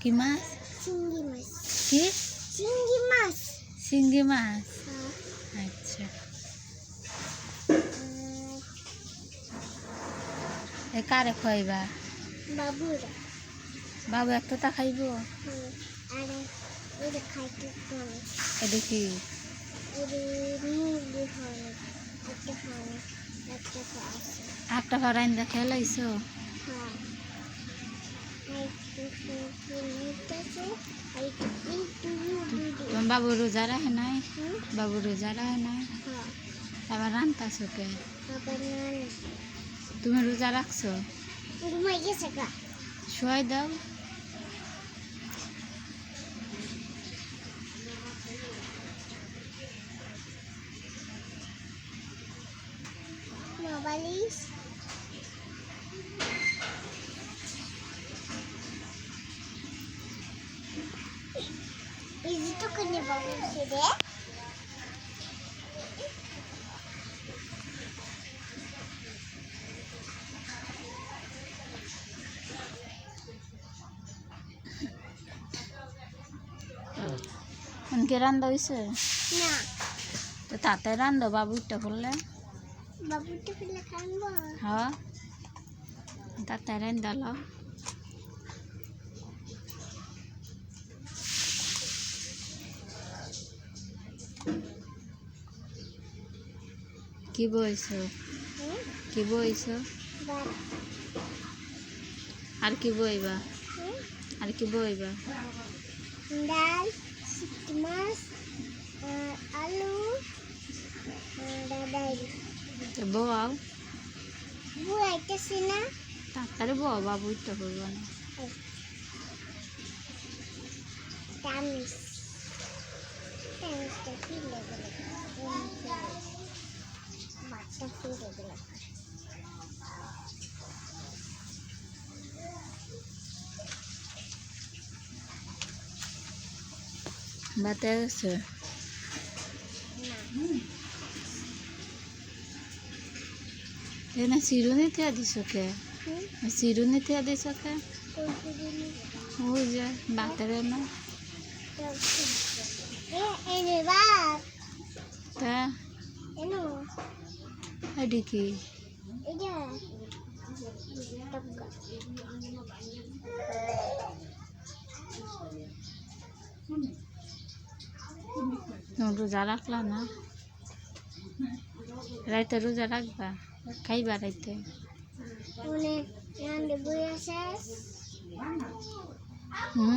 কি মাছ? চিংড়ি মাছ। কি? চিংড়ি মাছ। চিংড়ি মাছ? আর আচ্ছা। এ কারে খাইবা বাবুরা। বাবু একটা তা খাইব? এটা কি হয় হয় একটা ফরাইন দা খেলাইছো বাবু রোজা রাখে নাই হুম বাবু রোজা রাখে নাই হ্যাঁ আবার রান্তাছো কে আবার নানি তুমি রোজা রাখছো ঘুমাই গেছে গা শোয়াই দাও মোবাইলিস ইজি তো অনকে রান্দা হইছে না তো তাতে রান্ধো বাবুরটা করলে বাবুটা ফেলে খানবো হ্যাঁ তাতে রান্দাল কি বইছো কি বইছো আর কি বইবা আর কি বইবা ডাল শুটকি মাছ আলু বউ বুয়াইতেছি না? তাড়াতাড়ি বউ বাবুরটা করব না। গেল বাচ্চা ফিরে গেল বাতে গেছে এনে চিরুনি থিয়া দিছ কে চিরুনি থিয়া দিছ কে ওই যে বাতের না? তা? এটি কি? রোজা রাখলা না? রাইতে রোজা রাখবা? খাইবা রাইতে? মানে হুম?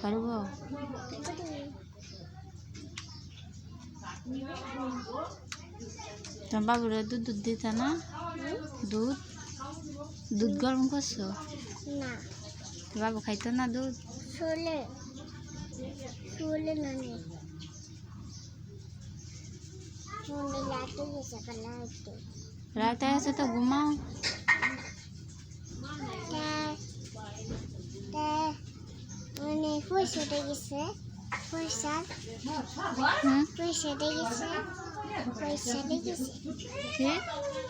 করব তোমার বাবুরে দুধ দুধ দিতে না দুধ দুধ গরম করছ না তো বাবু খাইতো না দুধ শোলে শোলে গেছে কালা একটু রাতে আছে তো ঘুমাও মানে গেছে পয়সা হুম পয়সাটা গেছে পয়সাটা গেছে কে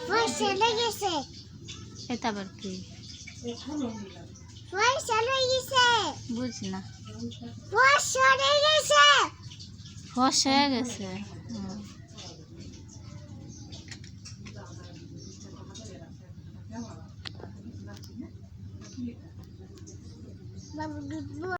পয়সাটা গেছে এটা আবার কি পয়সাটা গেছে বুঝি না পয়সাটা গেছে ফস হয়ে গেছে Have a good one.